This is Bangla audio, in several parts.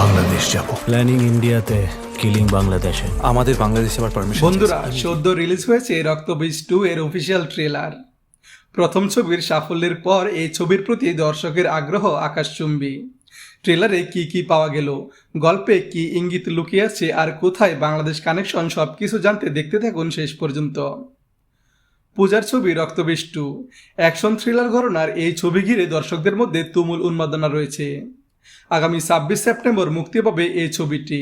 বাংলাদেশ যাব। প্ল্যানিং ইন্ডিয়াতে কিলিং বাংলাদেশে আমাদের বাংলাদেশে আবার পারমিশন বন্ধুরা সদ্য রিলিজ হয়েছে রক্তবীজ টু এর অফিসিয়াল ট্রেলার প্রথম ছবির সাফল্যের পর এই ছবির প্রতি দর্শকের আগ্রহ আকাশচুম্বী। ট্রেলারে কি কি পাওয়া গেল? গল্পে কি ইঙ্গিত লুকিয়ে আছে? আর কোথায় বাংলাদেশ কানেকশন সব কিছু জানতে দেখতে থাকুন শেষ পর্যন্ত। পূজার ছবি রক্তবীজ টু অ্যাকশন থ্রিলার ঘটনার এই ছবি ঘিরে দর্শকদের মধ্যে তুমুল উন্মাদনা রয়েছে। আগামী ছাব্বিশ সেপ্টেম্বর মুক্তি পাবে এই ছবিটি।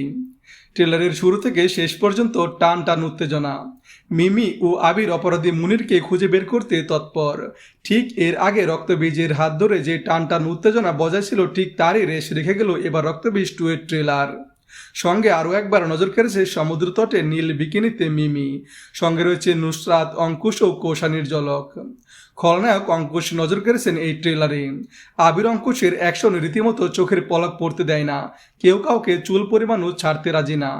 ট্রেলারের শুরু থেকে শেষ পর্যন্ত টান টান উত্তেজনা। মিমি ও আবির অপরাধী মুনিরকে খুঁজে বের করতে তৎপর। ঠিক এর আগে রক্তবীজের হাত ধরে যে টান টান উত্তেজনা বজায় ছিল ঠিক তারই রেশ রেখে গেল এবার রক্তবীজ টু এর ট্রেলার। সঙ্গে আরও একবার নজর কেড়েছে সমুদ্র তটে নীল বিকিনিতে মিমি। সঙ্গে রয়েছে নুসরাত, অঙ্কুশ ও কোষানির জলক খলনায়ক অঙ্কুশ নজর কেড়েছেন এই ট্রেলারে। আবির অঙ্কুশের অ্যাকশন রীতিমতো চোখের পলক পড়তে দেয় না। কেউ কাউকে চুল পরিমাণও ছাড়তে রাজি না।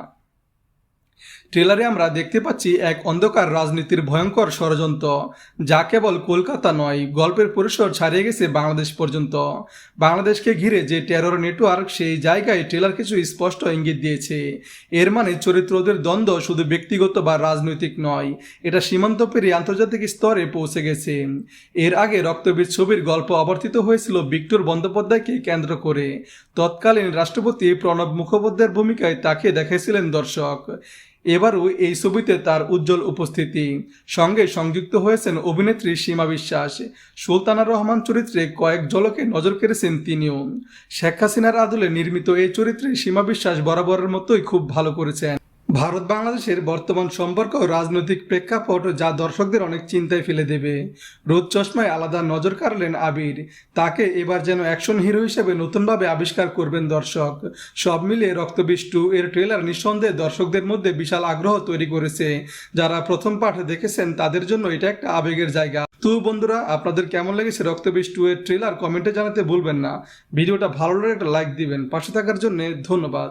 ট্রেলারে আমরা দেখতে পাচ্ছি এক অন্ধকার রাজনীতির ভয়ঙ্কর ষড়যন্ত্র, যা কেবল কলকাতা নয়, গল্পের পরিসর ছাড়িয়ে গেছে বাংলাদেশ পর্যন্ত। বাংলাদেশকে ঘিরে যে টেরর নেটওয়ার্ক সেই জায়গায় ট্রেলার কিছু স্পষ্ট ইঙ্গিত দিয়েছে। এর মানে চরিত্রদের দ্বন্দ্ব শুধু ব্যক্তিগত বা রাজনৈতিক নয়, এটা সীমান্ত পেরিয়ে আন্তর্জাতিক স্তরে পৌঁছে গেছে। এর আগে রক্তবীজ ছবির গল্প আবর্তিত হয়েছিল বিক্টর বন্দ্যোপাধ্যায়কে কেন্দ্র করে। তৎকালীন রাষ্ট্রপতি প্রণব মুখোপাধ্যায়ের ভূমিকায় তাকে দেখাইছিলেন দর্শক। এবারও এই ছবিতে তার উজ্জ্বল উপস্থিতি। সঙ্গে সংযুক্ত হয়েছেন অভিনেত্রী সীমা বিশ্বাস, সুলতানা রহমান চরিত্রে কয়েক জলকে নজর কেড়েছেন তিনিও। শেখ হাসিনার আদলে নির্মিত এই চরিত্রে সীমা বিশ্বাস বরাবরের মতোই খুব ভালো করেছেন। ভারত বাংলাদেশের বর্তমান সম্পর্ক রাজনৈতিক প্রেক্ষাপট যা দর্শকদের অনেক চিন্তায় ফেলে দেবে। রোদ চশমায় আলাদা নজর কাড়লেন আবির। তাকে এবার যেন অ্যাকশন হিরো হিসেবে নতুনভাবে আবিষ্কার করবেন দর্শক। সব মিলিয়ে রক্তবীজ টু এর ট্রেলার নিঃসন্দেহে দর্শকদের মধ্যে বিশাল আগ্রহ তৈরি করেছে। যারা প্রথম পাঠ দেখেছেন, তাদের জন্য এটা একটা আবেগের জায়গা। তো বন্ধুরা, আপনাদের কেমন লেগেছে রক্তবীজ টু এর ট্রেলার? কমেন্টে জানাতে ভুলবেন না। ভিডিওটা ভালো লাগলে একটা লাইক দিবেন। পাশে থাকার জন্য ধন্যবাদ।